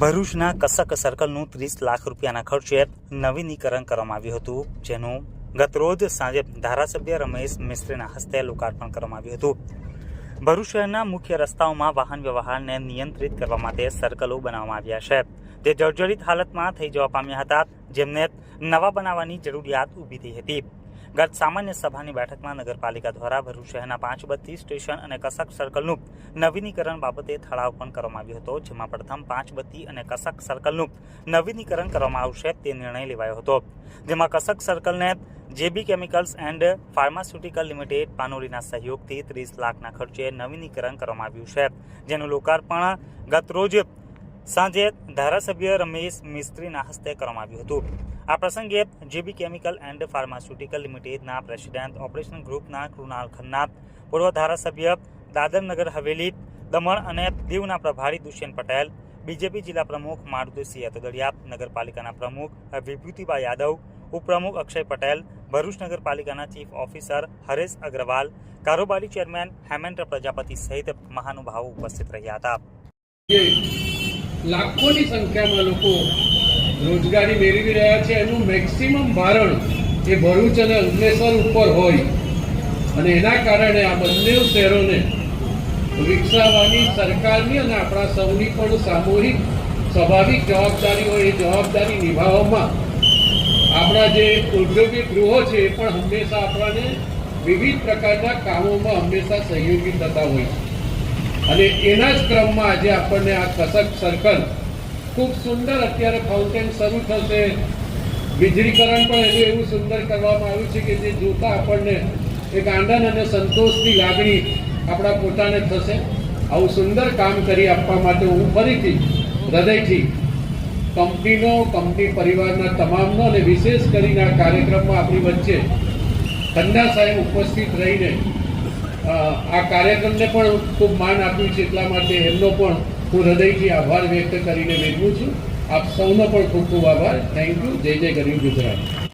ભરૂચના કસક સર્કલનું ત્રીસ લાખ રૂપિયાના ખર્ચે નવીનીકરણ કરવામાં આવ્યું હતું, જેનું ગતરોજ સાંજે ધારાસભ્ય રમેશ મિસ્ત્રીના હસ્તે લોકાર્પણ કરવામાં આવ્યું હતું. ભરૂચ શહેરના મુખ્ય રસ્તાઓમાં વાહન વ્યવહારને નિયંત્રિત કરવા માટે સર્કલો બનાવવામાં આવ્યા છે. તે જર્જરિત હાલતમાં થઈ જવા પામ્યા હતા, જેમને નવા બનાવવાની જરૂરિયાત ઊભી થઈ હતી. ગત સામાન્ય સભાની બેઠકમાં નગરપાલિકા દ્વારા ભરૂચ શહેરના પાંચ બત્તી સ્ટેશન અને કસક સર્કલનું નવીનીકરણ બાબતે ઠરાવ પણ કરવામાં આવ્યો હતો, જેમાં પ્રથમ પાંચ બત્તી અને કસક સર્કલનું નવીનીકરણ કરવામાં આવશે તે નિર્ણય લેવાયો હતો. જેમાં કસક સર્કલને JB chemicals and pharmaceutical limited પાનોરીના સહયોગથી ત્રીસ લાખના ખર્ચે નવીનીકરણ કરવામાં આવ્યું છે. જેનું લોકાર્પણ ગત રોજ સાંજે ધારાસભ્ય રમેશ મિસ્ત્રીના હસ્તે કરવામાં આવ્યું હતું. આ પ્રસંગે જીબી કેમિકલ એન્ડ ફાર્માસ્યુટિકલ લિમિટેડના પ્રેસિડેન્ટ ઓપરેશન ગ્રુપના કૃણાલ ખન્ના પૂર્વ ધારાસભ્ય દાદરનગર હવેલી, દમણ અને દીવના પ્રભારી દુષ્યંત પટેલ, બીજેપી જિલ્લા પ્રમુખ મારુતિસિંહ તગડિયા નગરપાલિકાના પ્રમુખ વિભૂતિબા યાદવ, ઉપપ્રમુખ અક્ષય પટેલ, ભરૂચ નગરપાલિકાના ચીફ ઓફિસર હરેશ અગ્રવાલ, કારોબારી ચેરમેન હેમેન્દ્ર પ્રજાપતિ સહિત મહાનુભાવો ઉપસ્થિત રહ્યા હતા. લાખોની સંખ્યામાં લોકો રોજગારી મેળવી રહ્યા છે. એનું મેક્સિમમ ભારણ એ ભરૂચ અને અંકલેશ્વર ઉપર હોય. અને એના કારણે આ બંને શહેરોને વિકસાવવાની સરકારની અને આપણા સૌની પણ સામૂહિક સ્વાભાવિક જવાબદારી હોય એ જવાબદારી નિભાવવામાં આપણા જે ઔદ્યોગિક ગૃહો છે એ પણ હંમેશા આપણાને વિવિધ પ્રકારના કામોમાં હંમેશા સહયોગી થતા હોય છે. અને એના જ ક્રમમાં આજે આપણને આ કસક સર્કલ ખૂબ સુંદર અત્યારે ફાઉન્ટેન શરૂ થશે. વીજળીકરણ પણ એનું એવું સુંદર કરવામાં આવ્યું છે કે જે જોતા આપણને એક આનંદ અને સંતોષની લાગણી આપણા પોતાને થશે. આવું સુંદર કામ કરી આપવા માટે હું ફરીથી હૃદયથી કંપનીનો, કંપની પરિવારના તમામનો અને વિશેષ કરીને આ કાર્યક્રમમાં આપણી વચ્ચે ખન્ના સાહેબ ઉપસ્થિત રહીને આ કાર્યક્રમને પણ ખૂબ માન આપ્યું છે. એટલા માટે એમનો પણ હું હૃદયથી આભાર વ્યક્ત કરીને વેચું છું. આપ સૌનો પણ ખૂબ ખૂબ આભાર. થેન્ક યુ જય જય ગરીબ ગુજરાત.